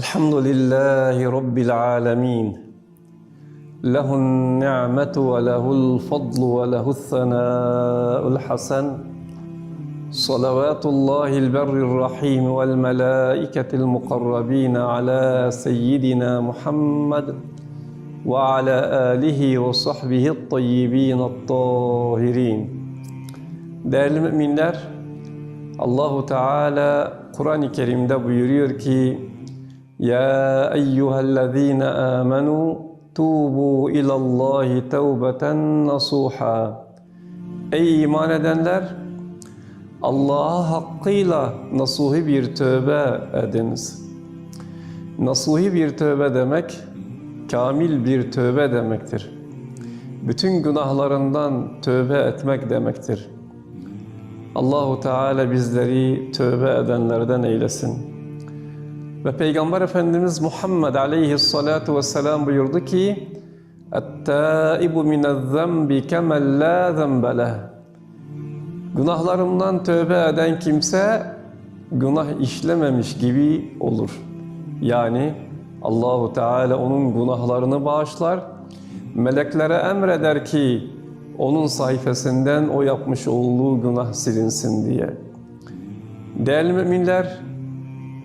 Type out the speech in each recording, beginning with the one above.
الحمد لله رب العالمين. له النعمة وله الفضل وله الثناء الحسن. صلوات الله البر الرحيم والملائكة المقربين على سيدنا محمد وعلى آله وصحبه الطيبين الطاهرين. Değerli müminler, Allahu Teala Kur'an-ı Kerim'de buyuruyor ki Ya eyyühellezine amenu tubu ilallahi tevbeten nasuha Ey iman edenler Allah'a hakkıyla nasuhi bir tövbe ediniz. Nasuhi bir tövbe demek kamil bir tövbe demektir. Bütün günahlarından tövbe etmek demektir. Allahu Teala bizleri tövbe edenlerden eylesin. Ve Peygamber Efendimiz Muhammed Aleyhissalatu vesselam buyurdu ki اَتَّائِبُ مِنَ الذَّنْبِ كَمَنْ لَا ذَنْبَ لَهُ Günahlarımdan tövbe eden kimse günah işlememiş gibi olur. Yani Allahu Teala onun günahlarını bağışlar. Meleklere emreder ki onun sayfasından o yapmış olduğu günah silinsin diye. Değerli müminler,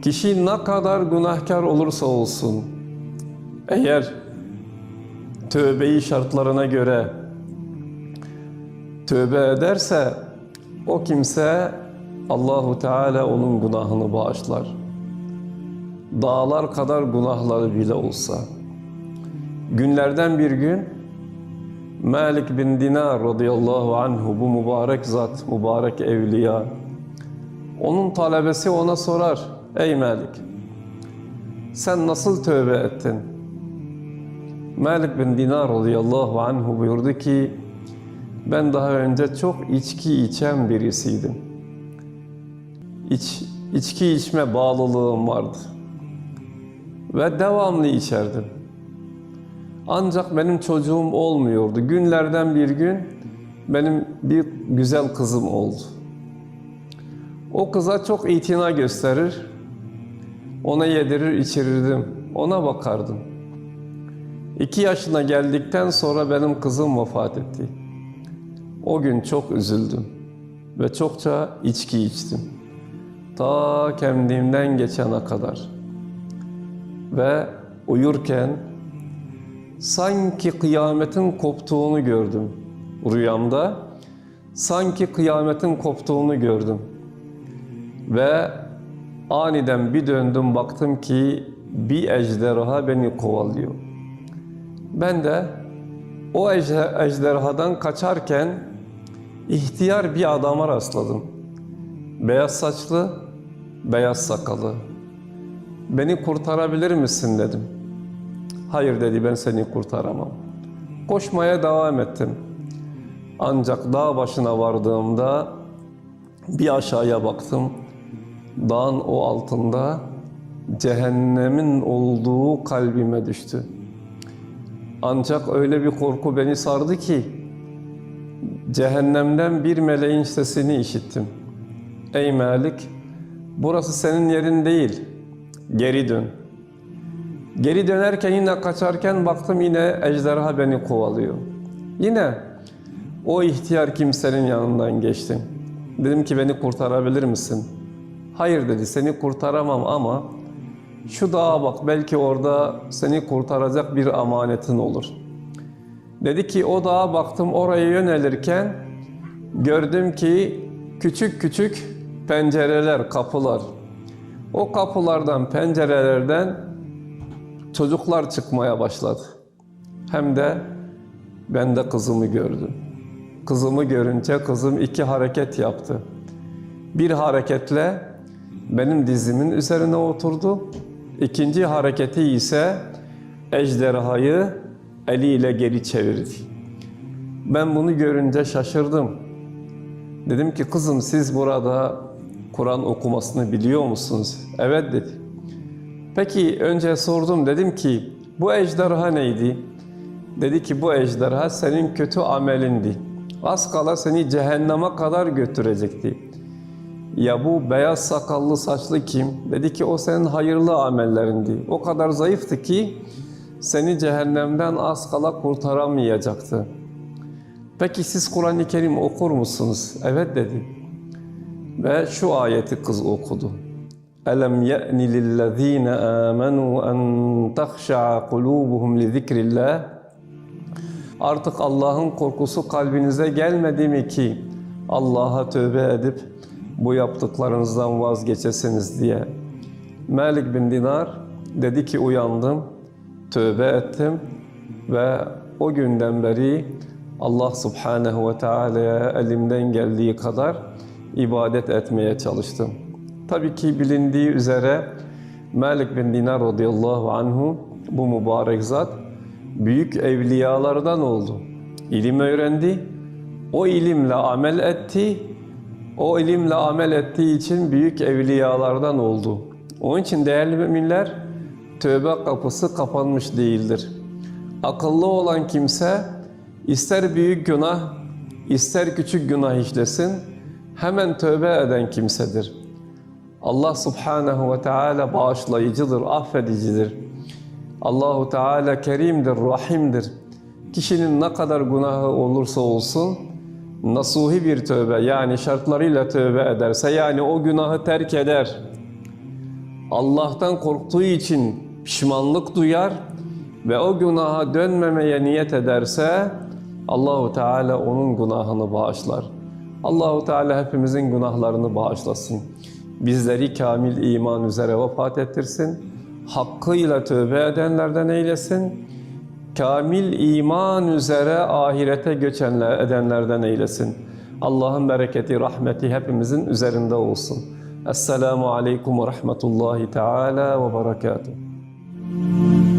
kişi ne kadar günahkar olursa olsun, eğer tövbeyi şartlarına göre tövbe ederse, o kimse Allahu Teala onun günahını bağışlar. Dağlar kadar günahları bile olsa. Günlerden bir gün Malik bin Dinar radıyallahu anhu bu mübarek zat, mübarek evliya. Onun talebesi ona sorar. Ey Malik, sen nasıl tövbe ettin? Malik bin Dinar radıyallahu anhu buyurdu ki, ben daha önce çok içki içen birisiydim. İç, içki içme bağlılığım vardı. Ve devamlı içerdim. Ancak benim çocuğum olmuyordu. Günlerden bir gün benim bir güzel kızım oldu. O kıza çok itina gösterir. Ona yedirir, içirirdim. Ona bakardım. İki yaşına geldikten sonra benim kızım vefat etti. O gün çok üzüldüm ve çokça içki içtim. Ta kendimden geçene kadar. Ve uyurken sanki kıyametin koptuğunu gördüm rüyamda. Sanki kıyametin koptuğunu gördüm. Ve aniden bir döndüm baktım ki bir ejderha beni kovalıyor. Ben de o ejderhadan kaçarken ihtiyar bir adama rastladım. Beyaz saçlı, beyaz sakalı. Beni kurtarabilir misin dedim. Hayır dedi ben seni kurtaramam. Koşmaya devam ettim. Ancak dağ başına vardığımda bir aşağıya baktım. Dağın o altında cehennemin olduğu kalbime düştü. Ancak öyle bir korku beni sardı ki cehennemden bir meleğin sesini işittim. Ey Malik, burası senin yerin değil, geri dön. Geri dönerken yine kaçarken baktım yine ejderha beni kovalıyor. Yine o ihtiyar kimsenin yanından geçtim. Dedim ki beni kurtarabilir misin? Hayır dedi seni kurtaramam ama şu dağa bak belki orada seni kurtaracak bir amanetin olur. Dedi ki o dağa baktım oraya yönelirken gördüm ki küçük küçük pencereler, kapılar. O kapılardan, pencerelerden çocuklar çıkmaya başladı. Hem de ben de kızımı gördüm. Kızımı görünce kızım iki hareket yaptı. Bir hareketle benim dizimin üzerine oturdu. İkinci hareketi ise ejderhayı eliyle geri çevirdi. Ben bunu görünce şaşırdım. Dedim ki kızım siz burada Kur'an okumasını biliyor musunuz? Evet dedi. Peki önce sordum dedim ki bu ejderha neydi? Dedi ki bu ejderha senin kötü amelindi. Az kala seni cehenneme kadar götürecekti. Ya bu beyaz sakallı saçlı kim? Dedi ki o senin hayırlı amellerindi. O kadar zayıftı ki seni cehennemden az kala kurtaramayacaktı. Peki siz Kur'an-ı Kerim okur musunuz? Evet dedi. Ve şu ayeti kız okudu. Ye'ni lillezine amenu en tahşa'a kulubuhum li zikrillah. Artık Allah'ın korkusu kalbinize gelmedi mi ki Allah'a tövbe edip bu yaptıklarınızdan vazgeçesiniz diye. Malik bin Dinar dedi ki uyandım, tövbe ettim ve o günden beri Allah subhanehu ve teala'ya elimden geldiği kadar ibadet etmeye çalıştım. Tabii ki bilindiği üzere Malik bin Dinar radıyallahu anhu bu mübarek zat büyük evliyalardan oldu. İlim öğrendi, o ilimle amel etti, o ilimle amel ettiği için büyük evliyalardan oldu. Onun için değerli müminler, tövbe kapısı kapanmış değildir. Akıllı olan kimse ister büyük günah, ister küçük günah işlesin, hemen tövbe eden kimsedir. Allah subhanehu ve teala bağışlayıcıdır, affedicidir. Allahu Teala kerimdir, rahimdir. Kişinin ne kadar günahı olursa olsun nasuhi bir tövbe yani şartlarıyla tövbe ederse yani o günahı terk eder. Allah'tan korktuğu için pişmanlık duyar ve o günaha dönmemeye niyet ederse Allahu Teala onun günahını bağışlar. Allahu Teala hepimizin günahlarını bağışlasın. Bizleri kamil iman üzere vefat ettirsin. Hakkıyla tövbe edenlerden eylesin. Kamil iman üzere ahirete göçenler edenlerden eylesin. Allah'ın bereketi, rahmeti hepimizin üzerinde olsun. Esselamu Aleyküm ve Rahmetullahi Teala ve Berekatuhu.